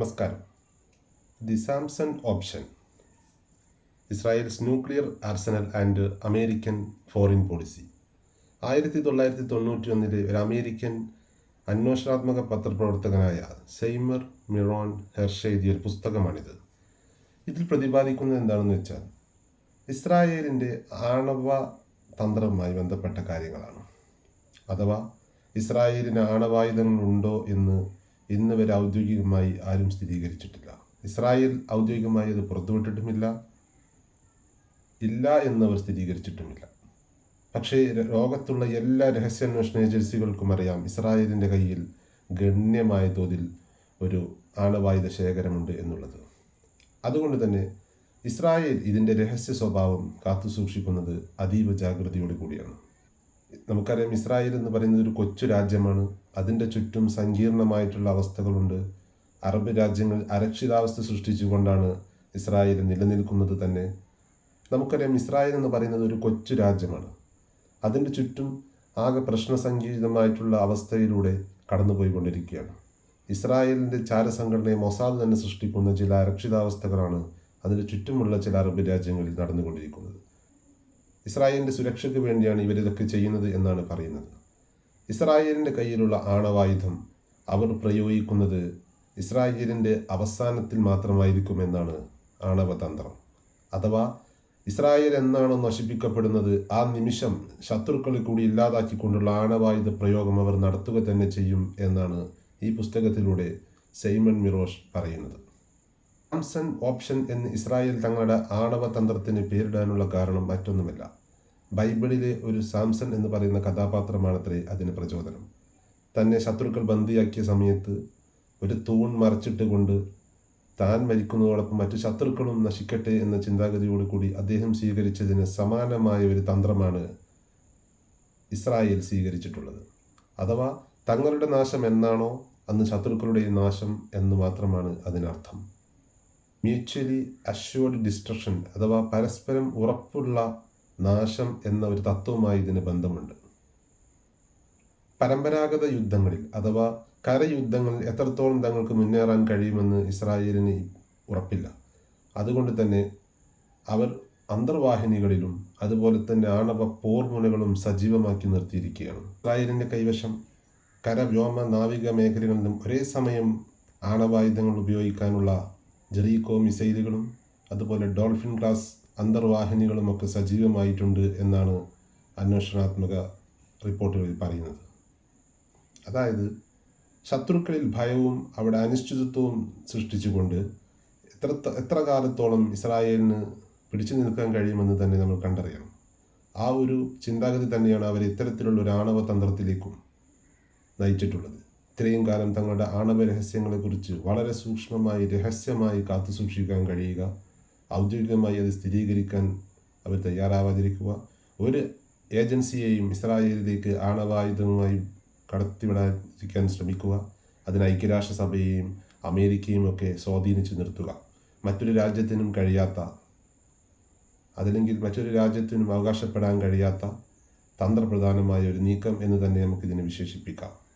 നമസ്കാരം. The Samson option. Israel's nuclear arsenal and American foreign policy. ആയിരത്തി തൊള്ളായിരത്തി തൊണ്ണൂറ്റി ഒന്നിലെ ഒരു അമേരിക്കൻ അന്വേഷണാത്മക പത്രപ്രവർത്തകനായ സെയ്മർ മിറോൺ ഹെർഷ എഴുതിയ ഒരു പുസ്തകമാണിത്. ഇതിൽ പ്രതിപാദിക്കുന്നത് എന്താണെന്ന് വെച്ചാൽ ഇസ്രായേലിന്റെ ആണവ തന്ത്രവുമായി ബന്ധപ്പെട്ട കാര്യങ്ങളാണ്. അഥവാ ഇസ്രായേലിന് ആണവായുധങ്ങളുണ്ടോ എന്ന് ഇന്ന് വരെ ഔദ്യോഗികമായി ആരും സ്ഥിരീകരിച്ചിട്ടില്ല. ഇസ്രായേൽ ഔദ്യോഗികമായി അത് പുറത്തുവിട്ടിട്ടുമില്ല. ഇല്ല എന്നവർ സ്ഥിരീകരിച്ചിട്ടുമില്ല. പക്ഷേ ലോകത്തുള്ള എല്ലാ രഹസ്യാന്വേഷണ ഏജൻസികൾക്കും അറിയാം ഇസ്രായേലിന്റെ കയ്യിൽ ഗണ്യമായ തോതിൽ ഒരു ആണവായുധ ശേഖരമുണ്ട് എന്നുള്ളത്. അതുകൊണ്ട് തന്നെ ഇസ്രായേൽ ഇതിന്റെ രഹസ്യ സ്വഭാവം കാത്തുസൂക്ഷിക്കുന്നത് അതീവ ജാഗ്രതയോടു കൂടിയാണ് നമുക്കറിയാം ഇസ്രായേൽ എന്ന് പറയുന്നത് ഒരു കൊച്ചു രാജ്യമാണ്. അതിന്റെ ചുറ്റും സങ്കീർണമായിട്ടുള്ള അവസ്ഥകളുണ്ട്. അറബ് രാജ്യങ്ങൾ അരക്ഷിതാവസ്ഥ സൃഷ്ടിച്ചുകൊണ്ടാണ് ഇസ്രായേൽ നിലനിൽക്കുന്നത് തന്നെ. നമുക്കറിയാം ഇസ്രായേൽ എന്ന് പറയുന്നത് ഒരു കൊച്ചു രാജ്യമാണ്. അതിന്റെ ചുറ്റും ആകെ പ്രശ്നസങ്കീർണമായിട്ടുള്ള അവസ്ഥയിലൂടെ കടന്നുപോയിക്കൊണ്ടിരിക്കുകയാണ്. ഇസ്രായേലിന്റെ ചാരസംഘടനയെ മൊസാദ് തന്നെ സൃഷ്ടിക്കുന്ന ചില അരക്ഷിതാവസ്ഥകളാണ് അതിന് ചുറ്റുമുള്ള ചില അറബ് രാജ്യങ്ങളിൽ നടന്നുകൊണ്ടിരിക്കുന്നത്. ഇസ്രായേലിന്റെ സുരക്ഷയ്ക്ക് വേണ്ടിയാണ് ഇവരിതൊക്കെ ചെയ്യുന്നത് എന്നാണ് പറയുന്നത്. ഇസ്രായേലിന്റെ കയ്യിലുള്ള ആണവായുധം അവർ പ്രയോഗിക്കുന്നത് ഇസ്രായേലിന്റെ അവസാനത്തിൽ മാത്രമായിരിക്കുമെന്നാണ് ആണവതന്ത്രം അഥവാ ഇസ്രായേൽ എന്നാണോ നശിപ്പിക്കപ്പെടുന്നത് ആ നിമിഷം ശത്രുക്കളെ കൂടി ഇല്ലാതാക്കിക്കൊണ്ടുള്ള ആണവായുധ പ്രയോഗം അവർ നടത്തുക തന്നെ ചെയ്യും എന്നാണ് ഈ പുസ്തകത്തിലൂടെ സെയ്മൺ മിറോഷ് പറയുന്നത്. സാംസൺ ഓപ്ഷൻ എന്ന് ഇസ്രായേൽ തങ്ങളുടെ ആണവ തന്ത്രത്തിന് പേരിടാനുള്ള കാരണം മറ്റൊന്നുമില്ല. ബൈബിളിലെ ഒരു സാംസൺ എന്ന് പറയുന്ന കഥാപാത്രമാണത്രേ അതിന് പ്രചോദനം. തന്നെ ശത്രുക്കൾ ബന്ദിയാക്കിയ സമയത്ത് ഒരു തൂൺ മറച്ചിട്ട് കൊണ്ട് താൻ മരിക്കുന്നതോടൊപ്പം മറ്റു ശത്രുക്കളും നശിക്കട്ടെ എന്ന ചിന്താഗതിയോടുകൂടി അദ്ദേഹം സ്വീകരിച്ചതിന് സമാനമായ ഒരു തന്ത്രമാണ് ഇസ്രായേൽ സ്വീകരിച്ചിട്ടുള്ളത്. അഥവാ തങ്ങളുടെ നാശം എന്നാണോ അന്ന് ശത്രുക്കളുടെ നാശം എന്ന് മാത്രമാണ് അതിനർത്ഥം. മ്യൂച്വലി അഷ്യൂർഡ് ഡിസ്ട്രക്ഷൻ അഥവാ പരസ്പരം ഉറപ്പുള്ള നാശം എന്ന ഒരു തത്വവുമായി ഇതിന് ബന്ധമുണ്ട്. പരമ്പരാഗത യുദ്ധങ്ങളിൽ അഥവാ കരയുദ്ധങ്ങളിൽ എത്രത്തോളം തങ്ങൾക്ക് മുന്നേറാൻ കഴിയുമെന്ന് ഇസ്രായേലിന് ഉറപ്പില്ല. അതുകൊണ്ട് തന്നെ അവർ അന്തർവാഹിനികളിലും അതുപോലെ തന്നെ ആണവ പോർമുനകളും സജീവമാക്കി നിർത്തിയിരിക്കുകയാണ്. ഇസ്രായേലിന്റെ കൈവശം കര വ്യോമ നാവിക മേഖലകളിലും ഒരേ സമയം ആണവായുധങ്ങൾ ഉപയോഗിക്കാനുള്ള ജെറീക്കോ മിസൈലുകളും അതുപോലെ ഡോൾഫിൻ ക്ലാസ് അന്തർവാഹിനികളുമൊക്കെ സജീവമായിട്ടുണ്ട് എന്നാണ് അന്വേഷണാത്മക റിപ്പോർട്ടുകളിൽ പറയുന്നത്. അതായത് ശത്രുക്കളിൽ ഭയവും അവിടെ അനിശ്ചിതത്വവും സൃഷ്ടിച്ചുകൊണ്ട് എത്ര എത്ര കാലത്തോളം ഇസ്രായേലിന് പിടിച്ചു നിൽക്കാൻ കഴിയുമെന്ന് തന്നെ നമ്മൾ കണ്ടറിയണം. ആ ഒരു ചിന്താഗതി തന്നെയാണ് അവരെ ഇത്തരത്തിലുള്ള ഒരു ആണവ തന്ത്രത്തിലേക്കും നയിച്ചിട്ടുള്ളത്. ഇത്രയും കാലം തങ്ങളുടെ ആണവ രഹസ്യങ്ങളെക്കുറിച്ച് വളരെ സൂക്ഷ്മമായി രഹസ്യമായി കാത്തു സൂക്ഷിക്കാൻ കഴിയുക. ഔദ്യോഗികമായി അത് സ്ഥിരീകരിക്കാൻ അവർ തയ്യാറാവാതിരിക്കുക. ഒരു ഏജൻസിയെയും ഇസ്രായേലിലേക്ക് ആണവായുധവുമായി കടത്തിവിടാതിരിക്കാൻ ശ്രമിക്കുക. അതിന് ഐക്യരാഷ്ട്രസഭയെയും അമേരിക്കയും ഒക്കെ സ്വാധീനിച്ചു നിർത്തുക. മറ്റൊരു രാജ്യത്തിനും കഴിയാത്ത അതല്ലെങ്കിൽ മറ്റൊരു രാജ്യത്തിനും അവകാശപ്പെടാൻ കഴിയാത്ത തന്ത്രപ്രധാനമായ ഒരു നീക്കം എന്ന് തന്നെ നമുക്കിതിനെ വിശേഷിപ്പിക്കാം.